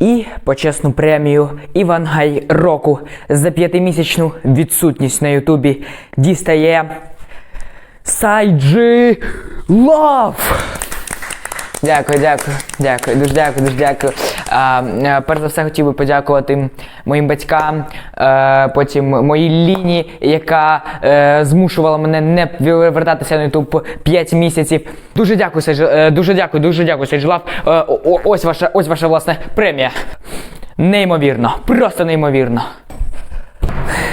І почесну премію Івангай року за п'ятимісячну відсутність на Ютубі дістає Сайджі Лав. Дякую, дякую, дякую, дуже дякую, дуже дякую. А, е, перш за все хотів би подякувати моїм батькам, е, потім моїй Ліні, яка е, змушувала мене не вертатися на YouTube 5 місяців. Дуже дякую, Сейдж, е, дуже дякую, дуже дякую, Сейджлав. Е, ось ваша, ось ваша власне премія. Неймовірно, просто неймовірно.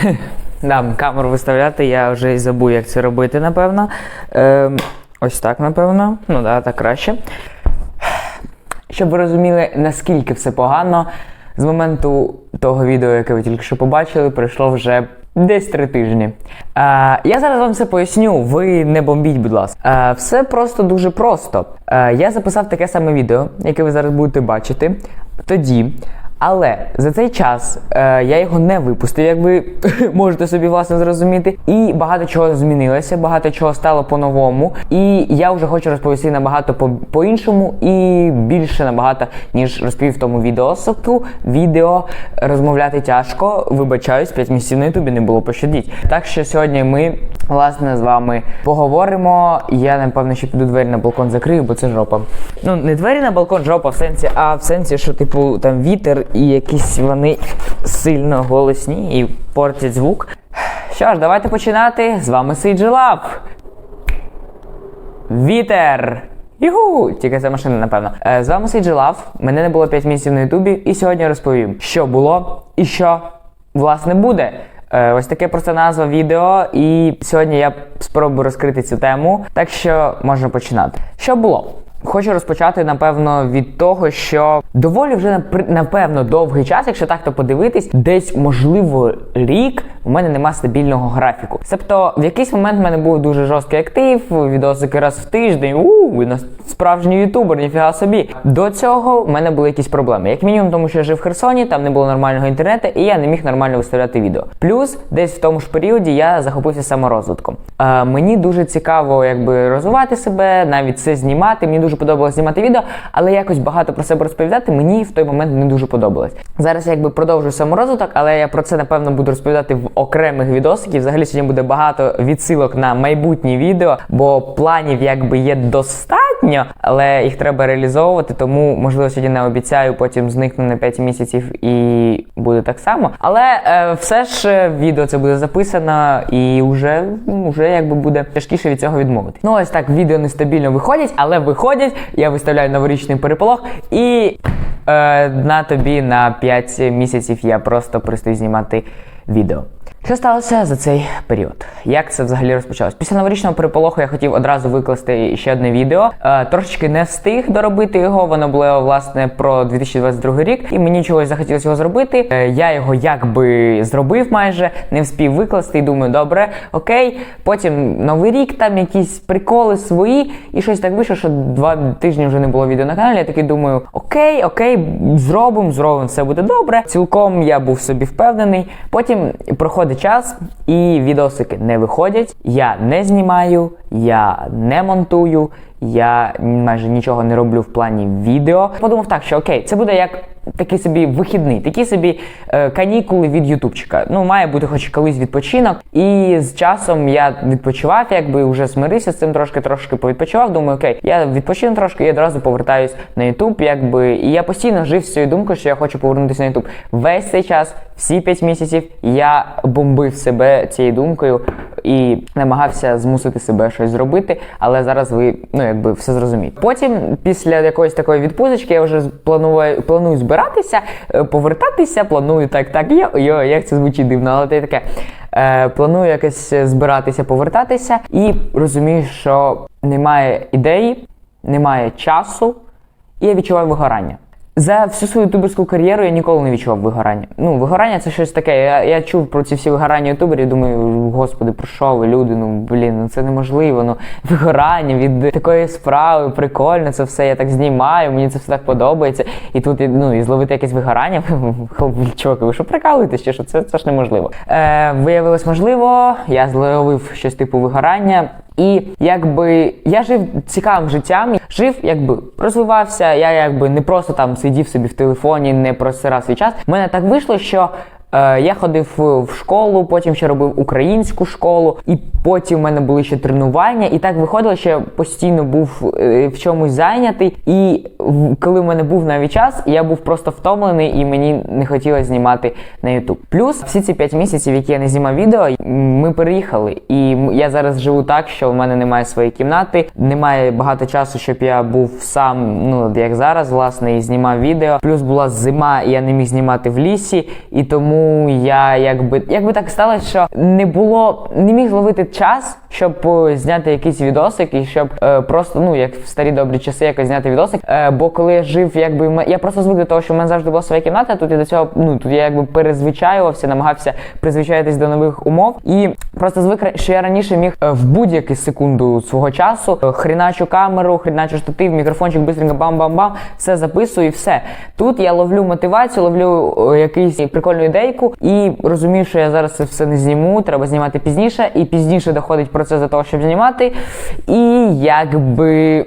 Дам камеру виставляти, я вже й забув, як це робити, напевно. Ем, ось так, напевно. Ну да, так краще. Щоб ви розуміли, наскільки все погано, з моменту того відео, яке ви тільки що побачили, пройшло вже десь три тижні. Е, я зараз вам все поясню, ви не бомбіть, будь ласка. Е, все просто дуже просто. Е, я записав таке саме відео, яке ви зараз будете бачити. Тоді. Але за цей час е, я його не випустив, як ви можете собі власне зрозуміти. І багато чого змінилося, багато чого стало по-новому. І я вже хочу розповісти набагато по- по-іншому і більше набагато, ніж розповів в тому відеосоку. Відео розмовляти тяжко. Вибачаюсь, 5 місяців на ютубі не було пощадіть. Так що сьогодні ми власне з вами поговоримо. Я напевно ще піду двері на балкон закрию, бо це жопа. Ну не двері на балкон, жопа в сенсі, а в сенсі, що типу там вітер і якісь вони сильно голосні і портять звук. Що ж, давайте починати. З вами Сейджі Лав. Вітер! Юху! Тільки це машина, напевно. Е, З вами Сейджі Лав. Мене не було 5 місяців на Ютубі, і сьогодні розповім, що було і що власне буде. Е, Ось таке просто назва відео, і сьогодні я спробую розкрити цю тему. Так що можна починати. Що було? Хочу розпочати, напевно, від того, що доволі вже напевно довгий час, якщо так то подивитись, десь можливо рік у мене нема стабільного графіку. Тобто, в якийсь момент в мене був дуже жорсткий актив, відосики раз в тиждень. У справжній ютубер, ніфіга собі. До цього в мене були якісь проблеми. Як мінімум, тому що я жив в Херсоні, там не було нормального інтернету, і я не міг нормально виставляти відео. Плюс, десь в тому ж періоді я захопився саморозвитком. Е, мені дуже цікаво, якби розвивати себе, навіть це знімати. Мені дуже подобалось знімати відео, але якось багато про себе розповідати мені в той момент не дуже подобалось. Зараз я якби продовжую саморозвиток, але я про це напевно буду розповідати в окремих відосиків. Взагалі сьогодні буде багато відсилок на майбутні відео, бо планів якби є достатньо, але їх треба реалізовувати. Тому можливо сьогодні не обіцяю, потім зникну на 5 місяців і буде так само. Але е, все ж е, відео це буде записано і вже, ну, вже якби буде тяжкіше від цього відмовити. Ну ось так відео нестабільно виходять, але виходять. Я виставляю новорічний переполох і е, на тобі на 5 місяців я просто перестаю знімати відео. Що сталося за цей період? Як це взагалі розпочалось? Після новорічного переполоху я хотів одразу викласти ще одне відео. Е, трошечки не встиг доробити його. Воно було власне про 2022 рік, і мені чогось захотілося його зробити. Е, я його якби зробив майже, не вспів викласти і думаю, добре, окей. Потім новий рік, там якісь приколи свої, і щось так вийшло, що два тижні вже не було відео на каналі. Я такий думаю, окей, окей, зробимо, зробимо, все буде добре. Цілком я був собі впевнений. Потім проходить час, і відосики не виходять. Я не знімаю, я не монтую, я майже нічого не роблю в плані відео. Подумав так, що окей, це буде як такий собі вихідний, такі собі е, канікули від ютубчика. Ну, має бути хоч колись відпочинок. І з часом я відпочивав, якби вже смирився з цим трошки, трошки повідпочивав. Думаю, окей, я відпочину трошки і одразу повертаюсь на Ютуб, якби. І я постійно жив з цією думкою, що я хочу повернутися на Ютуб. Весь цей час, всі 5 місяців, я бомбив себе цією думкою і намагався змусити себе щось зробити, але зараз ви ну якби все зрозумієте. Потім, після якоїсь такої відпусточки, я вже планую, планую збиратися, е, повертатися. Планую так, так, йо, йо, як це звучить дивно, але це таке. Е, планую якось збиратися, повертатися, і розумію, що немає ідеї, немає часу, і я відчуваю вигорання. За всю свою ютуберську кар'єру я ніколи не відчував вигорання. Ну, вигорання це щось таке. Я, я чув про ці всі вигорання ютуберів, думаю, господи, про що ви, люди? Ну блін, ну це неможливо. Ну вигорання від такої справи, прикольно, це все я так знімаю, мені це все так подобається. І тут ну, і зловити якесь вигорання. Чуваки, ви що прикалуєтесь? Чи що це, це ж неможливо? Е, виявилось можливо, я зловив щось типу вигорання. І якби я жив цікавим життям, жив, якби розвивався. Я якби не просто там сидів собі в телефоні, не просирав свій час. У мене так вийшло, що. Е, Я ходив в школу, потім ще робив українську школу, і потім в мене були ще тренування. І так виходило, що я постійно був е, в чомусь зайнятий. І коли в мене був навіть час, я був просто втомлений і мені не хотілося знімати на YouTube. Плюс всі ці 5 місяців, які я не знімав відео, ми переїхали. І я зараз живу так, що в мене немає своєї кімнати, немає багато часу, щоб я був сам, ну як зараз, власне, і знімав відео. Плюс була зима, і я не міг знімати в лісі, і тому я якби якби так сталося, що не було, не міг зловити час, щоб е, зняти якийсь відосик, і щоб е, просто, ну як в старі добрі часи, якось зняти відосик. Е, бо коли я жив, якби я просто звик до того, що в мене завжди була своя кімната. Тут я до цього, ну тут я якби перезвичаювався, намагався призвичаїтись до нових умов. І просто звик, що я раніше міг е, в будь-яку секунду свого часу е, хріначу камеру, хріначу штатив, мікрофончик, бистренько бам-бам-бам, все записую і все. Тут я ловлю мотивацію, ловлю якийсь прикольну ідейку і розумію, що я зараз це все не зніму, треба знімати пізніше, і пізніше доходить процес за того, щоб знімати. І якби.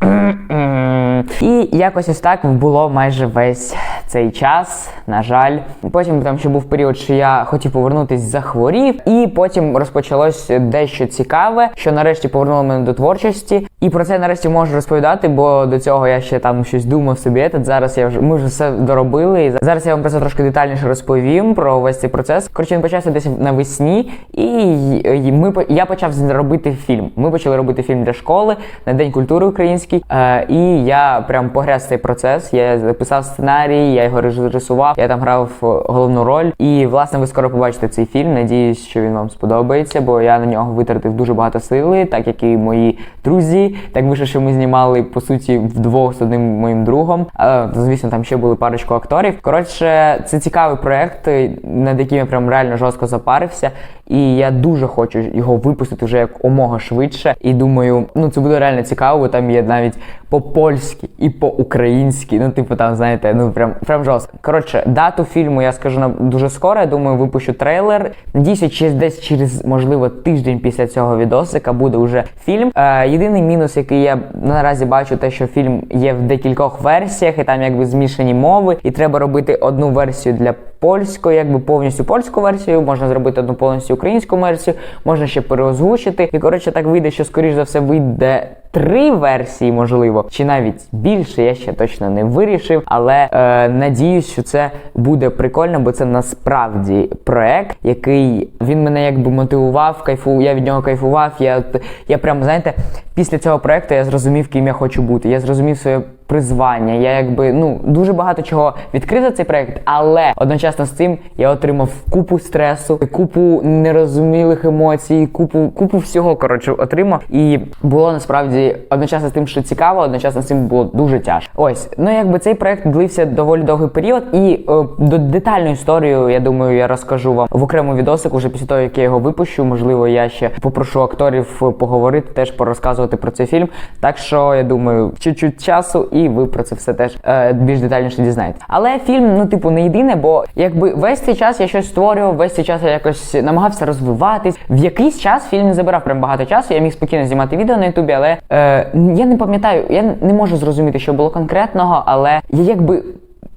І якось ось так було майже весь цей час, на жаль. Потім там ще був період, що я хотів повернутись, захворів, і потім розпочалось дещо цікаве, що нарешті повернуло мене до творчості. І про це нарешті можу розповідати, бо до цього я ще там щось думав собі. Этот. Зараз я вже ми вже все доробили. І зараз я вам про це трошки детальніше розповім про весь цей процес. Коротше, він почався десь навесні, і, ми я почав з- робити фільм. Ми почали робити фільм для школи на День культури український. Е, і я прям погряз цей процес. Я записав сценарій, я його режисував, я там грав е, головну роль. І власне ви скоро побачите цей фільм. Надіюсь, що він вам сподобається, бо я на нього витратив дуже багато сили, так як і мої друзі. Так вийшло, що ми знімали по суті вдвох з одним моїм другом. Е, звісно, там ще були парочку акторів. Коротше, це цікавий проект, е, над яким я прям реально жорстко запарився. І я дуже хочу його випустити вже як омога швидше. І думаю, ну це буде реально цікаво, бо там є навіть по-польськи і по-українськи. Ну, типу, там, знаєте, ну прям прям жорстко. Коротше, дату фільму я скажу на дуже скоро. Я думаю, випущу трейлер. Надіюся, через десь через можливо тиждень після цього відосика буде вже фільм. Е, єдиний мінус, який я наразі бачу, те, що фільм є в декількох версіях, і там якби змішані мови, і треба робити одну версію для польської, якби повністю польську версію, можна зробити одну повністю українську версію, можна ще переозвучити. І коротше так вийде, що скоріш за все вийде. Три версії, можливо, чи навіть більше, я ще точно не вирішив. Але е, надіюсь, що це буде прикольно, бо це насправді проект, який він мене якби мотивував, кайфу. Я від нього кайфував. Я я прям знаєте, після цього проекту я зрозумів, ким я хочу бути. Я зрозумів своє призвання. Я якби ну дуже багато чого відкрив за цей проект, але одночасно з цим я отримав купу стресу, купу нерозумілих емоцій, купу купу всього коротше отримав. І було насправді одночасно з тим, що цікаво, одночасно з цим було дуже тяжко. Ось ну якби цей проект длився доволі довгий період, і е, до детальну історію, я думаю, я розкажу вам в окрему відосик уже після того, як я його випущу. Можливо, я ще попрошу акторів поговорити, теж порозказувати про цей фільм. Так що я думаю, чуть-чуть часу, і ви про це все теж е, більш детальніше дізнаєтесь. Але фільм, ну типу, не єдине, бо якби весь цей час я щось створював, весь цей час я якось намагався розвиватись. В якийсь час фільм не забирав прям багато часу. Я міг спокійно знімати відео на Ютубі, але е, я не пам'ятаю, я не можу зрозуміти, що було конкретного, але я якби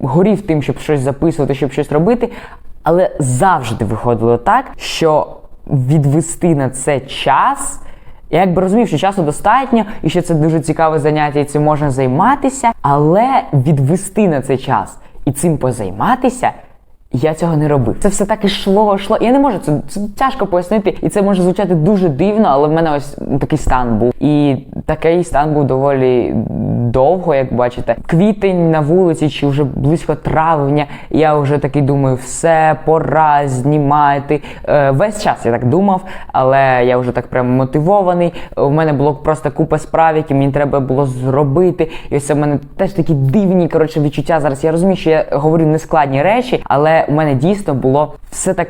горів тим, щоб щось записувати, щоб щось робити. Але завжди виходило так, що відвести на це час. Я якби розумів, що часу достатньо, і що це дуже цікаве заняття, і цим можна займатися, але відвести на цей час і цим позайматися. Я цього не робив. Це все так ішло, йшло. Я не можу це, це тяжко пояснити, і це може звучати дуже дивно, але в мене ось такий стан був. І такий стан був доволі довго, як бачите. Квітень на вулиці, чи вже близько травня. Я вже такий думаю, все, пора знімати. Е, весь час я так думав, але я вже так прям мотивований. У мене було просто купа справ, які мені треба було зробити. І ось в мене теж такі дивні коротше відчуття зараз. Я розумію, що я говорю нескладні речі, але у мене дійсно було все так.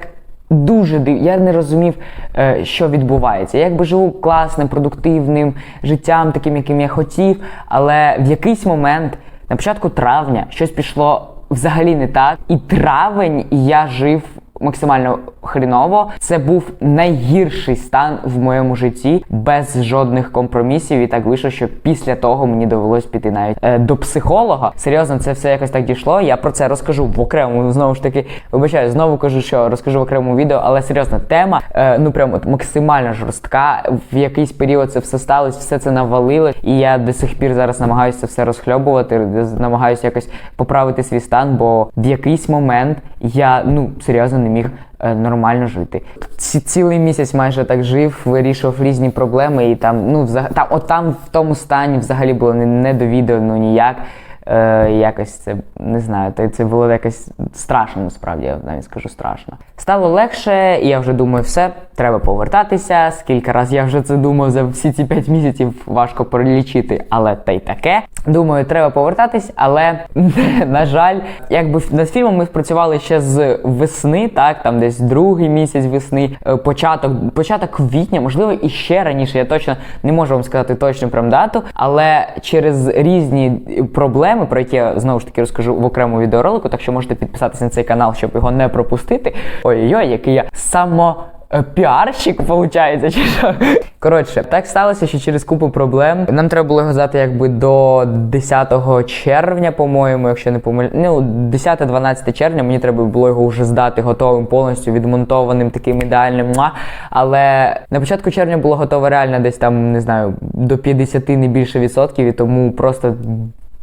Дуже див... Я не розумів, е, що відбувається. Я якби живу класним, продуктивним життям, таким, яким я хотів. Але в якийсь момент, на початку травня, щось пішло взагалі не так. І травень я жив максимально хріново. Це був найгірший стан в моєму житті без жодних компромісів. І так вийшло, що після того мені довелось піти навіть е, до психолога. Серйозно, це все якось так дійшло. Я про це розкажу в окремому. Знову ж таки, вибачаю, знову кажу, що розкажу в окремому відео, але серйозно, тема е, ну прям от максимально жорстка. В якийсь період це все сталося, все це навалило, і я до сих пір зараз намагаюся все розхльобувати, намагаюся якось поправити свій стан, бо в якийсь момент я ну серйозно не міг е, нормально жити. Ці цілий місяць майже так жив, вирішував різні проблеми, і там, ну взагалі, там, от там в тому стані взагалі було не, не до відео, ну ніяк. Е, якось це не знаю, то це було якось страшно, насправді, я навіть скажу страшно. Стало легше, і я вже думаю, все, треба повертатися. Скільки разів я вже це думав за всі ці 5 місяців, важко перелічити, але та й таке. Думаю, треба повертатись, але на жаль, якби над фільмом ми спрацювали ще з весни, так там десь другий місяць весни, е, початок, початок квітня, можливо, і ще раніше. Я точно не можу вам сказати точну прям дату, але через різні проблеми, про які я знову ж таки розкажу в окремому відеоролику, так що можете підписатися на цей канал, щоб його не пропустити. Ой-ой-ой, який я само. Піарщик, виходить, чи що? Коротше, так сталося, що через купу проблем нам треба було його здати якби до 10 червня, по-моєму, якщо не помилю. Ну, 10-12 червня мені треба було його вже здати готовим, повністю відмонтованим, таким ідеальним. Але на початку червня було готове реально десь там, не знаю, до 50 не більше відсотків, і тому просто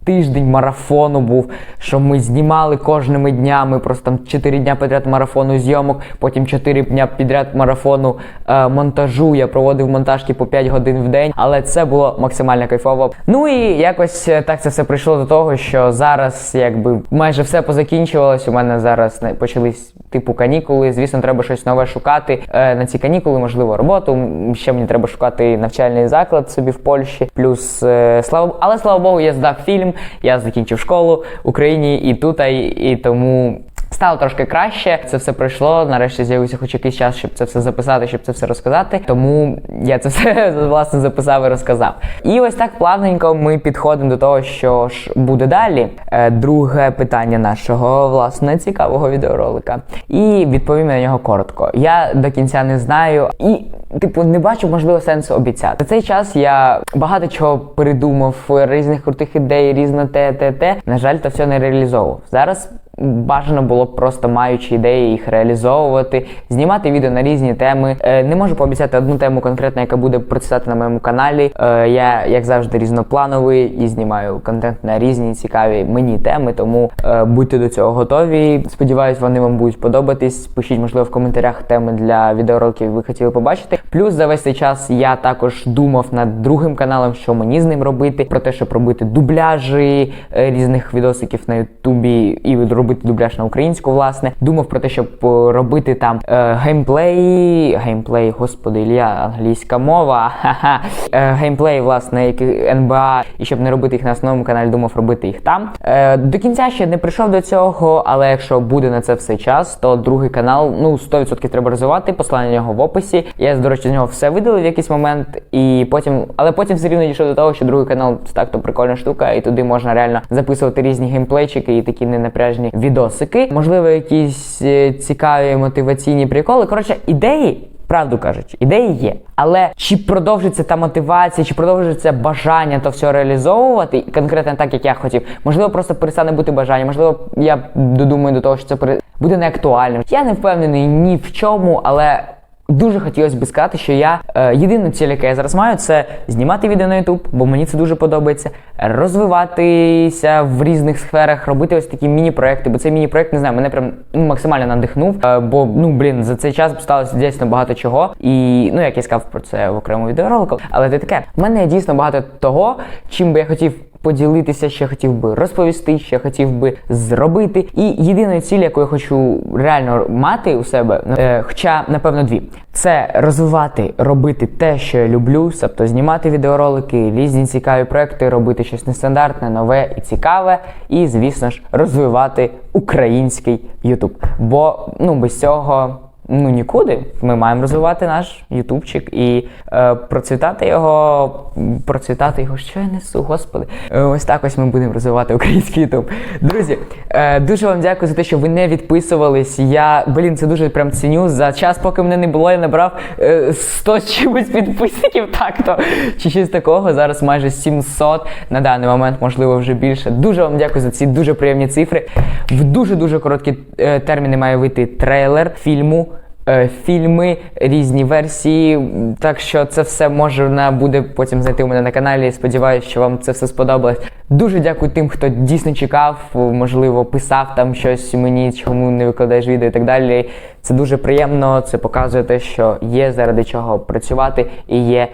тиждень марафону був, що ми знімали кожними днями, просто там 4 дня підряд марафону зйомок, потім 4 дня підряд марафону е, монтажу. Я проводив монтажки по 5 годин в день, але це було максимально кайфово. Ну і якось е, так це все прийшло до того, що зараз якби майже все позакінчувалось. У мене зараз почались типу канікули. Звісно, треба щось нове шукати. Е, на ці канікули, можливо, роботу. Ще мені треба шукати навчальний заклад собі в Польщі. Плюс е, слава але слава Богу, я здав фільм. Я закінчив школу в Україні і тут, і тому. Стало трошки краще, це все пройшло. Нарешті з'явився хоч якийсь час, щоб це все записати, щоб це все розказати. Тому я це все власне записав і розказав. І ось так плавненько ми підходимо до того, що ж буде далі. Е, друге питання нашого власне цікавого відеоролика. І відповім на нього коротко. Я до кінця не знаю і. Типу, не бачу можливо сенсу обіцяти. За цей час я багато чого придумав, різних крутих ідей, різне те, те, те. На жаль, то все не реалізовував. Зараз Бажано було б просто маючи ідеї їх реалізовувати, знімати відео на різні теми. Е, не можу пообіцяти одну тему конкретно, яка буде процесати на моєму каналі. Е, я, як завжди, різноплановий і знімаю контент на різні цікаві мені теми, тому е, будьте до цього готові. Сподіваюсь, вони вам будуть подобатись. Пишіть, можливо, в коментарях теми для відеороликів ви хотіли побачити. Плюс за весь цей час я також думав над другим каналом, що мені з ним робити, про те, щоб робити дубляжі різних відосиків на Ютубі і робити дубляж на українську, власне. Думав про те, щоб е, робити там е, геймплей, геймплей, господи, Ілля, англійська мова, ха-ха, е, геймплей, власне, як НБА, і щоб не робити їх на основному каналі, думав робити їх там. Е, До кінця ще не прийшов до цього, але якщо буде на це все час, то другий канал ну 100% треба розвивати. Послання нього в описі. Я, до речі, з нього все видалив в якийсь момент, і потім, але потім все рівно дійшов до того, що другий канал так то прикольна штука, і туди можна реально записувати різні геймплейчики і такі ненапряжні відосики, можливо, якісь е, цікаві мотиваційні приколи. Коротше, ідеї. Правду кажучи, ідеї є. Але чи продовжиться та мотивація, чи продовжиться бажання то все реалізовувати, конкретно так, як я хотів, можливо, просто перестане бути бажання, можливо, я додумаю до того, що це буде неактуальним. Я не впевнений ні в чому, але Дуже хотілося б сказати, що я е, єдина ціль, яка я зараз маю, це знімати відео на YouTube, бо мені це дуже подобається, розвиватися в різних сферах, робити ось такі міні-проекти, бо цей міні-проект, не знаю, мене прям ну, максимально надихнув. Е, бо ну блін, за цей час сталося дійсно багато чого. І ну як я сказав про це в окремому відеоролику, але це таке. У мене дійсно багато того, чим би я хотів поділитися, ще хотів би розповісти, ще хотів би зробити. І єдиною ціль, яку я хочу реально мати у себе, е, хоча напевно дві, це розвивати, робити те, що я люблю, тобто знімати відеоролики, різні цікаві проекти, робити щось нестандартне, нове і цікаве, і звісно ж розвивати український YouTube. Бо ну без цього ну нікуди. Ми маємо розвивати наш ютубчик і е, процвітати його, процвітати його. Що я несу, господи. Е, ось так ось ми будемо розвивати український ютуб. Друзі, е, дуже вам дякую за те, що ви не відписувались. Я, блін, це дуже прям ціню. За час, поки мене не було, я набрав е, 100 з чимось підписників, так то чи щось такого. Зараз майже 700 на даний момент, можливо, вже більше. Дуже вам дякую за ці дуже приємні цифри. В дуже дуже короткі е, терміни має вийти трейлер фільму. Е, Фільми, різні версії, так що це все можна буде потім знайти у мене на каналі. Сподіваюсь, що вам це все сподобалось. Дуже дякую тим, хто дійсно чекав, можливо, писав там щось мені, чому не викладаєш відео і так далі. Це дуже приємно. Це показує те, що є заради чого працювати і є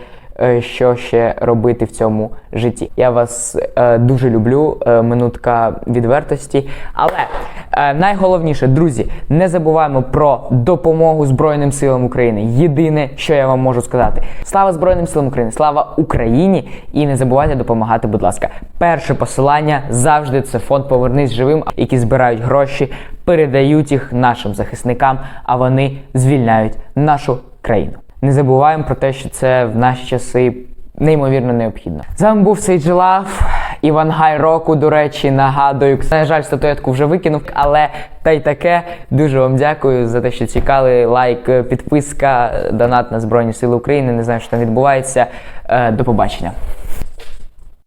що ще робити в цьому житті. Я вас е, дуже люблю, е, минутка відвертості. Але е, найголовніше, друзі, не забуваємо про допомогу Збройним силам України. Єдине, що я вам можу сказати: слава Збройним силам України, слава Україні! І не забувайте допомагати, будь ласка. Перше посилання завжди це фонд Повернись живим, які збирають гроші, передають їх нашим захисникам, а вони звільняють нашу країну. Не забуваємо про те, що це в наші часи неймовірно необхідно. З вами був Сейджі Лав, Іван Гай Року, до речі, нагадую. На жаль, статуетку вже викинув, але та й таке. Дуже вам дякую за те, що цікали. Лайк, підписка, донат на Збройні Сили України. Не знаю, що там відбувається. Е, До побачення.